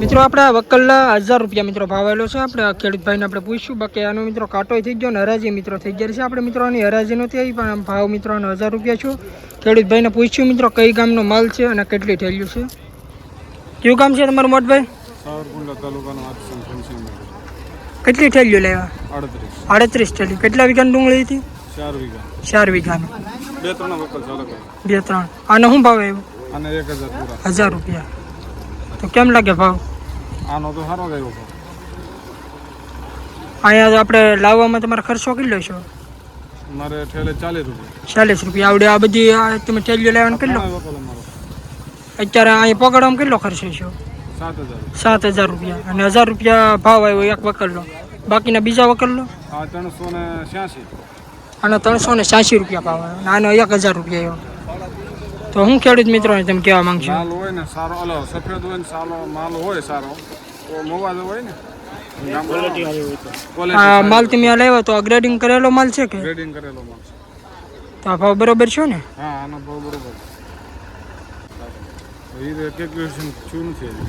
મિત્રો આપણે વકલના હજાર રૂપિયા મિત્રો ભાવ આવેલો છે. આપણે આ ખેડૂત ભાઈને આપણે પૂછ્યું બાકી આનો મિત્રો કાંટો થઈ ગયો ને હરાજી મિત્રો થઈ ગયા છે. આપણે મિત્રો આની હરાજી નથી આવી પણ ભાવ મિત્રો આનો હજાર રૂપિયા છું. ખેડૂત ભાઈને પૂછ્યું મિત્રો કઈ ગામનો માલ છે અને કેટલી થયેલું છે. કયું ગામ છે તમારું મોટભાઈ? કેટલી થયેલું લેવા? આડત્રીસ. થયેલી કેટલા વીઘાની ડુંગળી હતી? ચાર વીઘા. ચાર વીઘાની. બે ત્રણ બે ત્રણ. આનો શું ભાવ આવ્યો? હજાર રૂપિયા. તો કેમ લાગે ભાવ? આનો તો સારો ગયો ભાવ અહીંયા આપણે લાવવામાં તમારો ખર્ચો કેટલો છે? મારે ઠેલે ચાલીસ રૂપિયા. ચાલીસ રૂપિયા. આવડે આ બધી આ તમે ટેલિયો લેવાનું કેટલો? અત્યારે અહીંયા પકડવામાં કેટલો ખર્ચો છે? સાત હજાર. રૂપિયા. અને હજાર રૂપિયા ભાવ આવ્યો એક વકલનો. બાકીના બીજા વકલનો? ત્રણસો ને છ્યાસી. અને ત્રણસો ને છ્યાસી રૂપિયા ભાવ આવ્યો. અને આનો એક હજાર રૂપિયા આવ્યો. તો હું ખેડૂત મિત્રોને તમે કહેવા માંગશો માલ હોય ને સારો અલો સફેદ હોય ને સારો માલ હોય સારો તો મોવાજ હોય ને? આ માલ તમે આ લાવ્યો તો ગ્રેડિંગ કરેલો માલ છે કે? ગ્રેડિંગ કરેલો માલ છે. તો આ ભાવ બરોબર છે ને? હા આનો ભાવ બરોબર શું.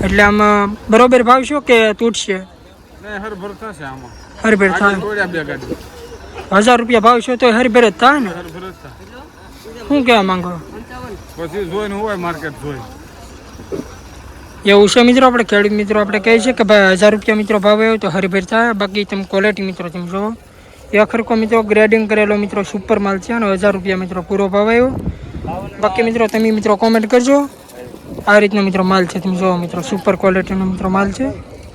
એટલે આમાં બરોબર ભાવ છો કે તૂટશે? હરભર થશે આમાં. હરભેર થાય. હજાર રૂપિયા ભાવ છે તો હરભેર જ થાય ને? શું કહેવા માંગો? પછી જોઈને હોય માર્કેટ જોઈ. એવું છે મિત્રો, આપણે ખેડૂત મિત્રો, આપણે કહે છે કે ભાઈ હજાર રૂપિયા મિત્રો ભાવ આવ્યો તો હરીભેર થાય, બાકી તમે ક્વોલિટી મિત્રો તમે જોવો એ ખરકો મિત્રો ગ્રેડિંગ કરેલો મિત્રો સુપર માલ છે અને હજાર રૂપિયા મિત્રો પૂરો ભાવ આવ્યો બાકી મિત્રો તમે મિત્રો કોમેન્ટ કરજો. આ રીતનો મિત્રો માલ છે, તમે જોવો મિત્રો સુપર ક્વોલિટીનો મિત્રો માલ છે.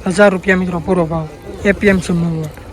હજાર રૂપિયા મિત્રો પૂરો ભાવ. એપીએમસી મૂળ